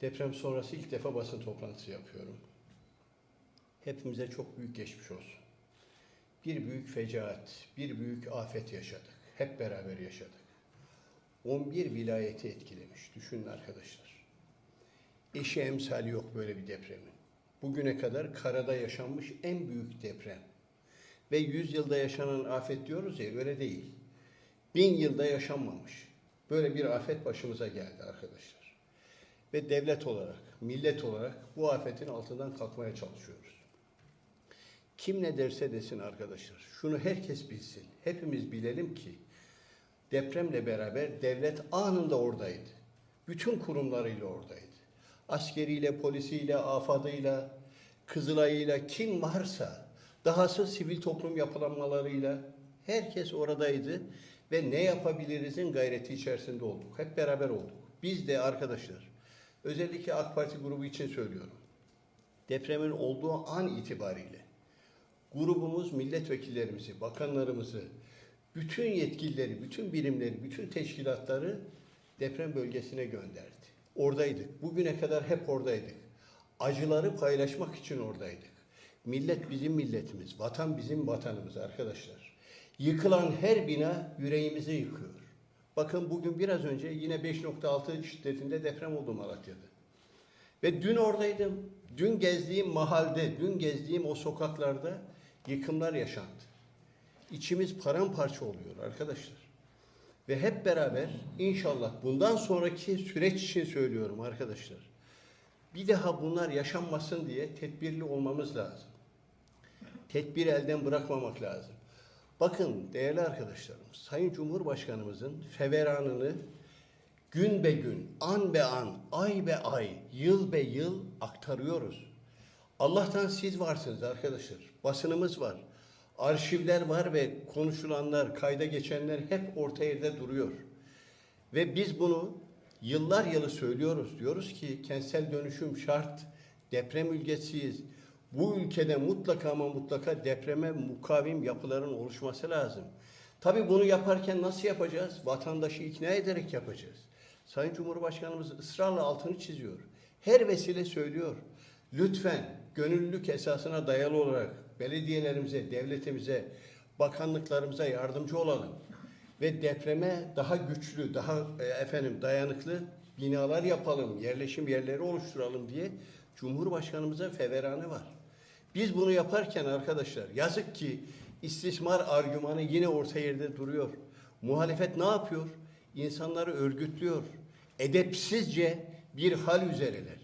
Deprem sonrası ilk defa basın toplantısı yapıyorum. Hepimize çok büyük geçmiş olsun. Bir büyük fecaat, bir büyük afet yaşadık. Hep beraber yaşadık. 11 vilayeti etkilemiş. Düşünün arkadaşlar. Eşi emsali yok böyle bir depremin. Bugüne kadar karada yaşanmış en büyük deprem. Ve 100 yılda yaşanan afet diyoruz ya öyle değil. Bin yılda yaşanmamış. Böyle bir afet başımıza geldi arkadaşlar. Ve devlet olarak, millet olarak bu afetin altından kalkmaya çalışıyoruz. Kim ne derse desin arkadaşlar. Şunu herkes bilsin. Hepimiz bilelim ki depremle beraber devlet anında oradaydı. Bütün kurumlarıyla oradaydı. Askeriyle, polisiyle, afadıyla, Kızılay'ıyla kim varsa, dahası sivil toplum yapılanmalarıyla herkes oradaydı ve ne yapabilirizin gayreti içerisinde olduk. Hep beraber olduk. Biz de arkadaşlar, özellikle AK Parti grubu için söylüyorum. Depremin olduğu an itibariyle grubumuz milletvekillerimizi, bakanlarımızı, bütün yetkilileri, bütün birimleri, bütün teşkilatları deprem bölgesine gönderdi. Oradaydık. Bugüne kadar hep oradaydık. Acıları paylaşmak için oradaydık. Millet bizim milletimiz, vatan bizim vatanımız arkadaşlar. Yıkılan her bina yüreğimizi yıkıyor. Bakın bugün biraz önce yine 5.6 şiddetinde deprem oldu Malatya'da. Ve dün oradaydım. Dün gezdiğim mahalde, dün gezdiğim o sokaklarda yıkımlar yaşandı. İçimiz paramparça oluyor arkadaşlar. Ve hep beraber inşallah bundan sonraki süreç için söylüyorum arkadaşlar. Bir daha bunlar yaşanmasın diye tedbirli olmamız lazım. Tedbiri elden bırakmamak lazım. Bakın değerli arkadaşlarım, Sayın Cumhurbaşkanımızın feveranını gün be gün, an be an, ay be ay, yıl be yıl aktarıyoruz. Allah'tan siz varsınız arkadaşlar. Basınımız var. Arşivler var ve konuşulanlar, kayda geçenler hep orta yerde duruyor. Ve biz bunu yıllar yılı söylüyoruz. Diyoruz ki kentsel dönüşüm şart, deprem ülkesiyiz. Bu ülkede mutlaka ama mutlaka depreme mukavim yapıların oluşması lazım. Tabii bunu yaparken nasıl yapacağız? Vatandaşı ikna ederek yapacağız. Sayın Cumhurbaşkanımız ısrarla altını çiziyor. Her vesile söylüyor. Lütfen gönüllülük esasına dayalı olarak belediyelerimize, devletimize, bakanlıklarımıza yardımcı olalım. Ve depreme daha güçlü, daha e, efendim dayanıklı binalar yapalım, yerleşim yerleri oluşturalım diye Cumhurbaşkanımızın feveranı var. Biz bunu yaparken arkadaşlar yazık ki istismar argümanı yine orta yerde duruyor. Muhalefet ne yapıyor? İnsanları örgütlüyor. Edepsizce bir hal üzereler.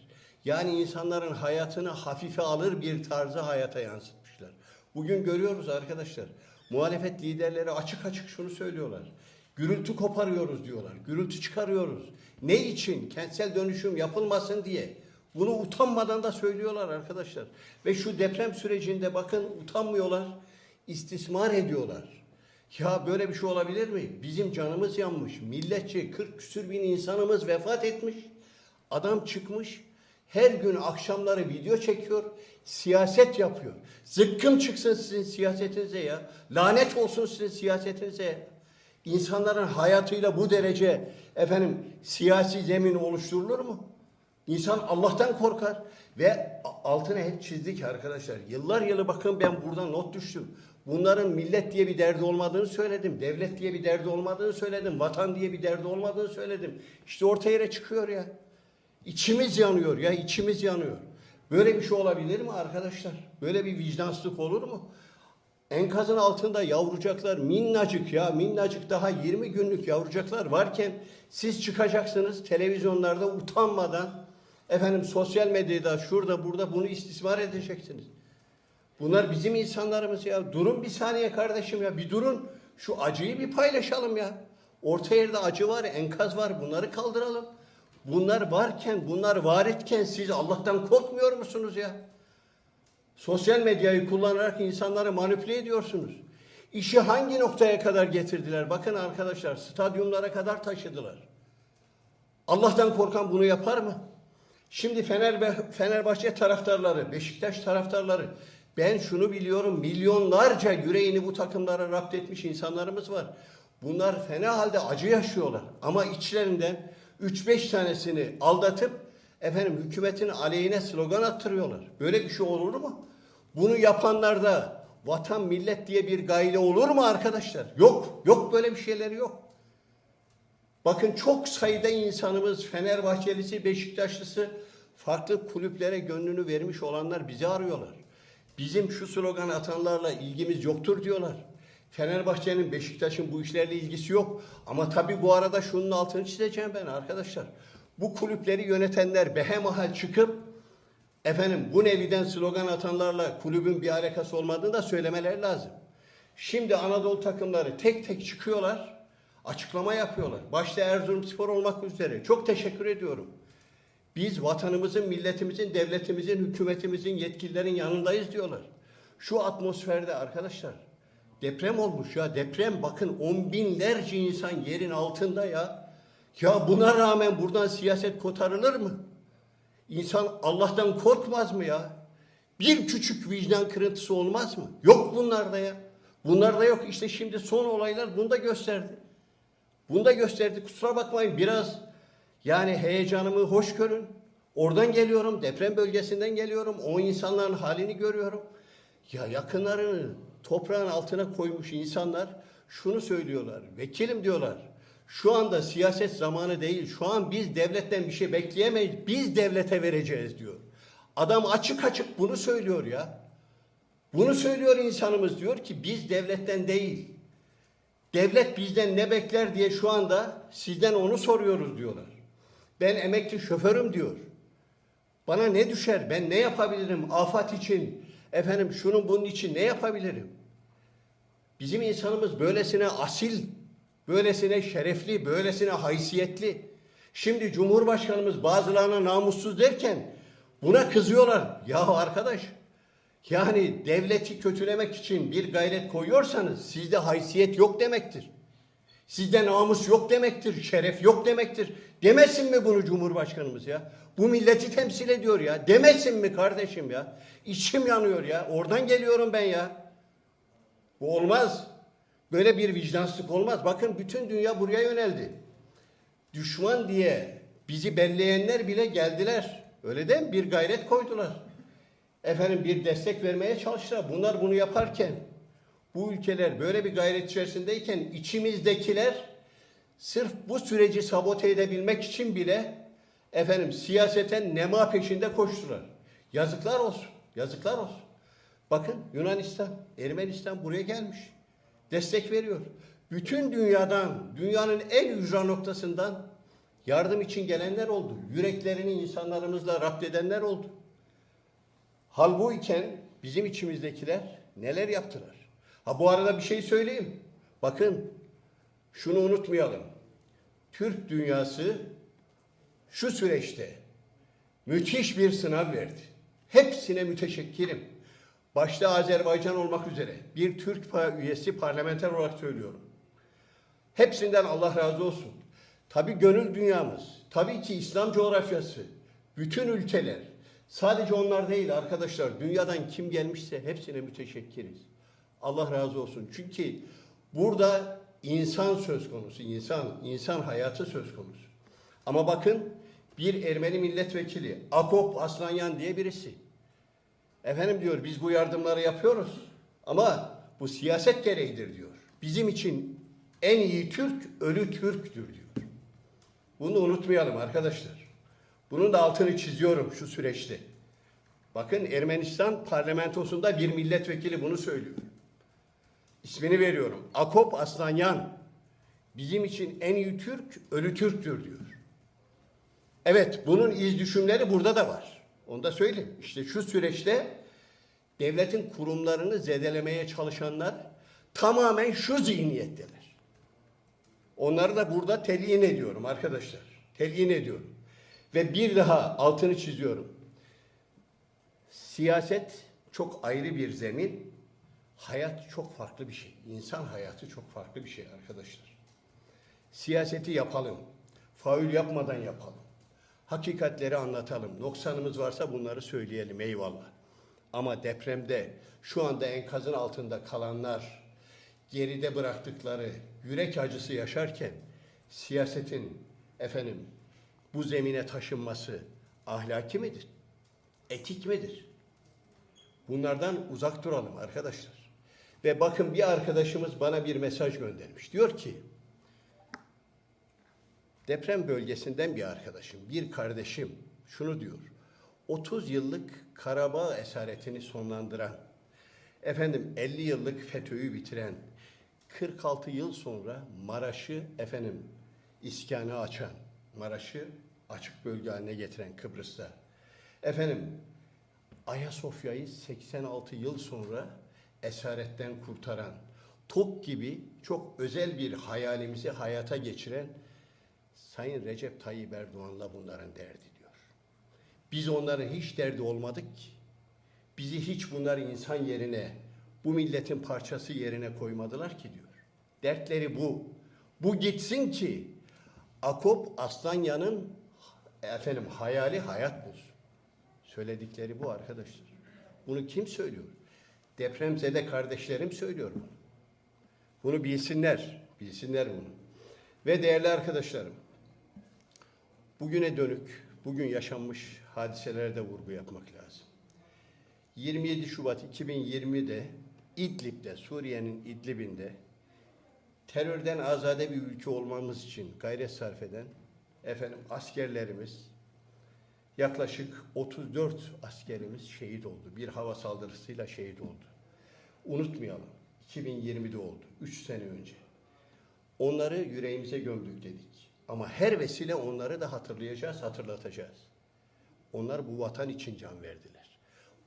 Yani insanların hayatını hafife alır bir tarzı hayata yansıtmışlar. Bugün görüyoruz arkadaşlar. Muhalefet liderleri açık açık şunu söylüyorlar. Gürültü koparıyoruz diyorlar. Gürültü çıkarıyoruz. Ne için? Kentsel dönüşüm yapılmasın diye. Bunu utanmadan da söylüyorlar arkadaşlar. Ve şu deprem sürecinde bakın utanmıyorlar. istismar ediyorlar. Ya böyle bir şey olabilir mi? Bizim canımız yanmış. Milletçe 40 küsür bin insanımız vefat etmiş. Adam çıkmış. Her gün akşamları video çekiyor. Siyaset yapıyor. Zıkkım çıksın sizin siyasetinize ya. Lanet olsun sizin siyasetinize ya. İnsanların hayatıyla bu derece efendim siyasi zemin oluşturulur mu? İnsan Allah'tan korkar ve altına hep çizdik arkadaşlar. Yıllar yılı bakın ben buradan not düştüm. Bunların millet diye bir derdi olmadığını söyledim. Devlet diye bir derdi olmadığını söyledim. Vatan diye bir derdi olmadığını söyledim. İşte orta yere çıkıyor ya. İçimiz yanıyor ya içimiz yanıyor. Böyle bir şey olabilir mi arkadaşlar? Böyle bir vicdansızlık olur mu? Enkazın altında yavrucaklar minnacık ya minnacık daha 20 günlük yavrucaklar varken siz çıkacaksınız televizyonlarda utanmadan efendim sosyal medyada şurada burada bunu istismar edeceksiniz. Bunlar bizim insanlarımız ya. Durun bir saniye kardeşim ya bir durun. Şu acıyı bir paylaşalım ya. Orta yerde acı var, enkaz var. Bunları kaldıralım. Bunlar varken, bunlar var etken siz Allah'tan korkmuyor musunuz ya? Sosyal medyayı kullanarak insanları manipüle ediyorsunuz. İşi hangi noktaya kadar getirdiler? Bakın arkadaşlar, stadyumlara kadar taşıdılar. Allah'tan korkan bunu yapar mı? Şimdi Fener Fenerbahçe taraftarları, Beşiktaş taraftarları, ben şunu biliyorum, milyonlarca yüreğini bu takımlara rapt etmiş insanlarımız var. Bunlar fena halde acı yaşıyorlar. Ama içlerinden 3-5 tanesini aldatıp efendim hükümetin aleyhine slogan attırıyorlar. Böyle bir şey olur mu? Bunu yapanlarda vatan millet diye bir gayle olur mu arkadaşlar? Yok. Yok böyle bir şeyleri yok. Bakın çok sayıda insanımız Fenerbahçelisi, Beşiktaşlısı farklı kulüplere gönlünü vermiş olanlar bizi arıyorlar. Bizim şu slogan atanlarla ilgimiz yoktur diyorlar. Fenerbahçe'nin, Beşiktaş'ın bu işlerle ilgisi yok. Ama tabii bu arada şunun altını çizeceğim ben arkadaşlar. Bu kulüpleri yönetenler behemahal çıkıp efendim bu neviden slogan atanlarla kulübün bir alakası olmadığını da söylemeleri lazım. Şimdi Anadolu takımları tek tek çıkıyorlar, açıklama yapıyorlar. Başta Erzurumspor olmak üzere. Çok teşekkür ediyorum. Biz vatanımızın, milletimizin, devletimizin, hükümetimizin, yetkililerin yanındayız diyorlar. Şu atmosferde arkadaşlar deprem olmuş ya deprem bakın on binlerce insan yerin altında ya. Ya buna rağmen buradan siyaset kotarılır mı? İnsan Allah'tan korkmaz mı ya? Bir küçük vicdan kırıntısı olmaz mı? Yok bunlarda ya. Bunlarda yok. İşte şimdi son olaylar bunu da gösterdi. Bunu da gösterdi. Kusura bakmayın biraz yani heyecanımı hoş görün. Oradan geliyorum, deprem bölgesinden geliyorum. O insanların halini görüyorum. Ya yakınlarını toprağın altına koymuş insanlar şunu söylüyorlar. Vekilim diyorlar. Şu anda siyaset zamanı değil. Şu an biz devletten bir şey bekleyemeyiz. Biz devlete vereceğiz diyor. Adam açık açık bunu söylüyor ya. Bunu söylüyor insanımız diyor ki biz devletten değil. Devlet bizden ne bekler diye şu anda sizden onu soruyoruz diyorlar. Ben emekli şoförüm diyor. Bana ne düşer? Ben ne yapabilirim? Afat için, efendim şunun bunun için ne yapabilirim? Bizim insanımız böylesine asil, böylesine şerefli, böylesine haysiyetli. Şimdi Cumhurbaşkanımız bazılarına namussuz derken buna kızıyorlar. Ya arkadaş, yani devleti kötülemek için bir gayret koyuyorsanız sizde haysiyet yok demektir. Sizde namus yok demektir, şeref yok demektir. Demesin mi bunu Cumhurbaşkanımız ya? Bu milleti temsil ediyor ya. Demesin mi kardeşim ya? İçim yanıyor ya. Oradan geliyorum ben ya. Bu olmaz. Böyle bir vicdansızlık olmaz. Bakın bütün dünya buraya yöneldi. Düşman diye bizi belleyenler bile geldiler. Öyle değil mi? Bir gayret koydular. Efendim bir destek vermeye çalıştılar. Bunlar bunu yaparken bu ülkeler böyle bir gayret içerisindeyken içimizdekiler sırf bu süreci sabote edebilmek için bile efendim siyaseten nema peşinde koştular. Yazıklar olsun. Yazıklar olsun. Bakın Yunanistan, Ermenistan buraya gelmiş. Destek veriyor. Bütün dünyadan, dünyanın en ücra noktasından yardım için gelenler oldu. Yüreklerini insanlarımızla rapt edenler oldu. Hal bu iken bizim içimizdekiler neler yaptılar? Ha bu arada bir şey söyleyeyim. Bakın şunu unutmayalım. Türk dünyası şu süreçte müthiş bir sınav verdi. Hepsine müteşekkirim. Başta Azerbaycan olmak üzere bir Türk üyesi parlamenter olarak söylüyorum. Hepsinden Allah razı olsun. Tabii gönül dünyamız, tabii ki İslam coğrafyası, bütün ülkeler, sadece onlar değil arkadaşlar, dünyadan kim gelmişse hepsine müteşekkiriz. Allah razı olsun. Çünkü burada insan söz konusu, insan, insan hayatı söz konusu. Ama bakın bir Ermeni milletvekili, Akop Aslanyan diye birisi. Efendim diyor biz bu yardımları yapıyoruz ama bu siyaset gereğidir diyor. Bizim için en iyi Türk ölü Türktür diyor. Bunu unutmayalım arkadaşlar. Bunun da altını çiziyorum şu süreçte. Bakın Ermenistan parlamentosunda bir milletvekili bunu söylüyor. İsmini veriyorum. Akop Aslanyan. Bizim için en iyi Türk ölü Türktür diyor. Evet bunun iz düşümleri burada da var. Onu da söyleyeyim. İşte şu süreçte devletin kurumlarını zedelemeye çalışanlar tamamen şu zihniyetteler. Onları da burada telyin ediyorum arkadaşlar. Telyin ediyorum. Ve bir daha altını çiziyorum. Siyaset çok ayrı bir zemin. Hayat çok farklı bir şey. İnsan hayatı çok farklı bir şey arkadaşlar. Siyaseti yapalım. Faul yapmadan yapalım. Hakikatleri anlatalım. Noksanımız varsa bunları söyleyelim eyvallah. Ama depremde şu anda enkazın altında kalanlar geride bıraktıkları yürek acısı yaşarken siyasetin efendim bu zemine taşınması Ahlaki midir? Etik midir? Bunlardan uzak duralım arkadaşlar. Ve bakın bir arkadaşımız bana bir mesaj göndermiş. Diyor ki, deprem bölgesinden bir arkadaşım, bir kardeşim şunu diyor. 30 yıllık Karabağ esaretini sonlandıran, efendim 50 yıllık FETÖ'yü bitiren, 46 yıl sonra Maraş'ı efendim iskanı açan, Maraş'ı açık bölge haline getiren Kıbrıs'ta, efendim Ayasofya'yı 86 yıl sonra esaretten kurtaran, top gibi çok özel bir hayalimizi hayata geçiren Sayın Recep Tayyip Erdoğan'la bunların derdi diyor. Biz onların hiç derdi olmadık ki. Bizi hiç bunlar insan yerine, bu milletin parçası yerine koymadılar ki diyor. Dertleri bu. Bu gitsin ki Akop Aslanyan'ın efendim hayali hayat bulsun. Söyledikleri bu arkadaşlar. Bunu kim söylüyor? Depremzede kardeşlerim söylüyor bunu. Bunu bilsinler, bilsinler bunu. Ve değerli arkadaşlarım, bugüne dönük, bugün yaşanmış hadiselere de vurgu yapmak lazım. 27 Şubat 2020'de İdlib'de, Suriye'nin İdlib'inde terörden azade bir ülke olmamız için gayret sarf eden efendim askerlerimiz yaklaşık 34 askerimiz şehit oldu. Bir hava saldırısıyla şehit oldu. Unutmayalım. 2020'de oldu. 3 sene önce. Onları yüreğimize gömdük dedik. Ama her vesile onları da hatırlayacağız, hatırlatacağız. Onlar bu vatan için can verdiler.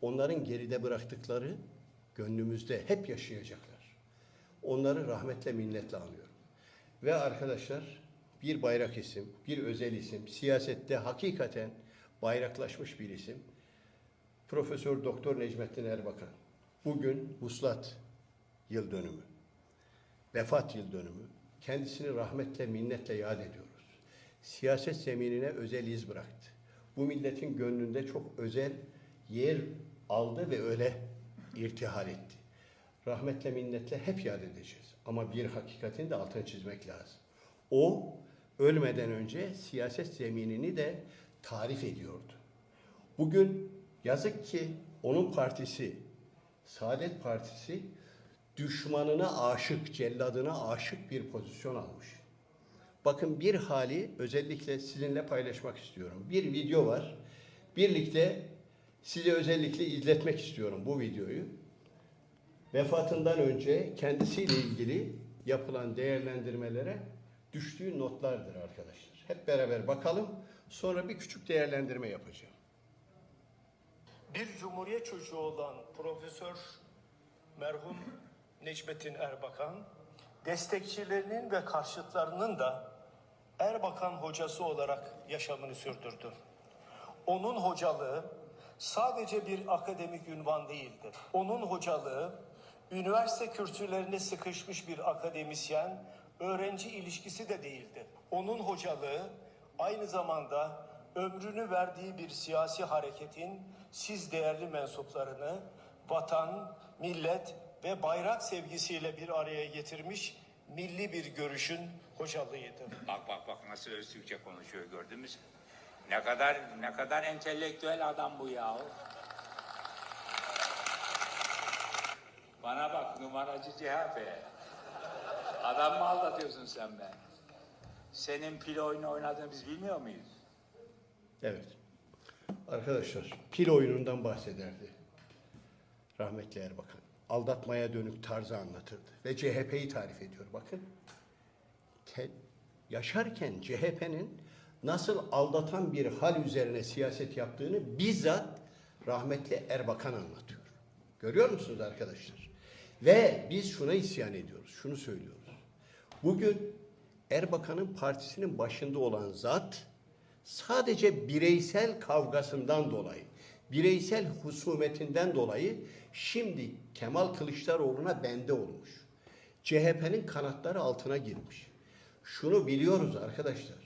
Onların geride bıraktıkları gönlümüzde hep yaşayacaklar. Onları rahmetle minnetle anıyorum. Ve arkadaşlar bir bayrak isim, bir özel isim, siyasette hakikaten bayraklaşmış bir isim. Profesör Doktor Necmettin Erbakan. Bugün Vuslat yıl dönümü. Vefat yıl dönümü. Kendisini rahmetle, minnetle yad ediyoruz. Siyaset zeminine özel iz bıraktı. Bu milletin gönlünde çok özel yer aldı ve öyle irtihal etti. Rahmetle, minnetle hep yad edeceğiz. Ama bir hakikatin de altını çizmek lazım. O ölmeden önce siyaset zeminini de tarif ediyordu. Bugün yazık ki onun partisi, Saadet Partisi düşmanına aşık, celladına aşık bir pozisyon almış. Bakın bir hali özellikle sizinle paylaşmak istiyorum. Bir video var. Birlikte size özellikle izletmek istiyorum bu videoyu. Vefatından önce kendisiyle ilgili yapılan değerlendirmelere düştüğü notlardır arkadaşlar. Hep beraber bakalım. Sonra bir küçük değerlendirme yapacağım. Bir cumhuriyet çocuğu olan Profesör merhum Necmettin Erbakan, destekçilerinin ve karşıtlarının da Erbakan hocası olarak yaşamını sürdürdü. Onun hocalığı sadece bir akademik ünvan değildir. Onun hocalığı üniversite kürsülerine sıkışmış bir akademisyen öğrenci ilişkisi de değildi. Onun hocalığı aynı zamanda ömrünü verdiği bir siyasi hareketin siz değerli mensuplarını vatan, millet ve bayrak sevgisiyle bir araya getirmiş milli bir görüşün hocalığıydı. Bak bak bak nasıl öz Türkçe konuşuyor gördün mü? Ne kadar ne kadar entelektüel adam bu ya. Bana bak numaracı CHP. Adam mı aldatıyorsun sen be? Senin pil oyunu oynadığını biz bilmiyor muyuz? Evet. Arkadaşlar pil oyunundan bahsederdi. Rahmetli Erbakan. Aldatmaya dönük tarzı anlatırdı. Ve CHP'yi tarif ediyor bakın. Ke- yaşarken CHP'nin nasıl aldatan bir hal üzerine siyaset yaptığını bizzat rahmetli Erbakan anlatıyor. Görüyor musunuz arkadaşlar? Ve biz şuna isyan ediyoruz, şunu söylüyoruz. Bugün Erbakan'ın partisinin başında olan zat sadece bireysel kavgasından dolayı, bireysel husumetinden dolayı şimdi Kemal Kılıçdaroğlu'na bende olmuş. CHP'nin kanatları altına girmiş. Şunu biliyoruz arkadaşlar.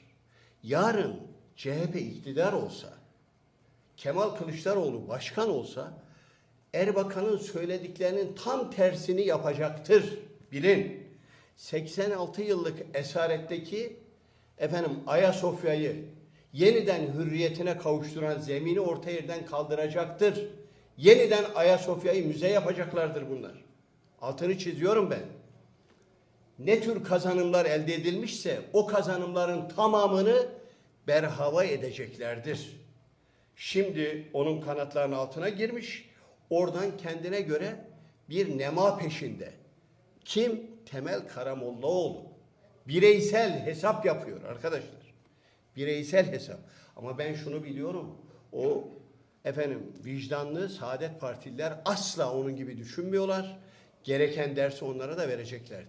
Yarın CHP iktidar olsa, Kemal Kılıçdaroğlu başkan olsa Erbakan'ın söylediklerinin tam tersini yapacaktır. Bilin. 86 yıllık esaretteki efendim Ayasofya'yı yeniden hürriyetine kavuşturan zemini orta yerden kaldıracaktır. Yeniden Ayasofya'yı müze yapacaklardır bunlar. Altını çiziyorum ben. Ne tür kazanımlar elde edilmişse o kazanımların tamamını berhava edeceklerdir. Şimdi onun kanatlarının altına girmiş. Oradan kendine göre bir nema peşinde. Kim? Temel Karamollaoğlu. Bireysel hesap yapıyor arkadaşlar. Bireysel hesap. Ama ben şunu biliyorum. O efendim vicdanlı Saadet Partililer asla onun gibi düşünmüyorlar. Gereken dersi onlara da vereceklerdir.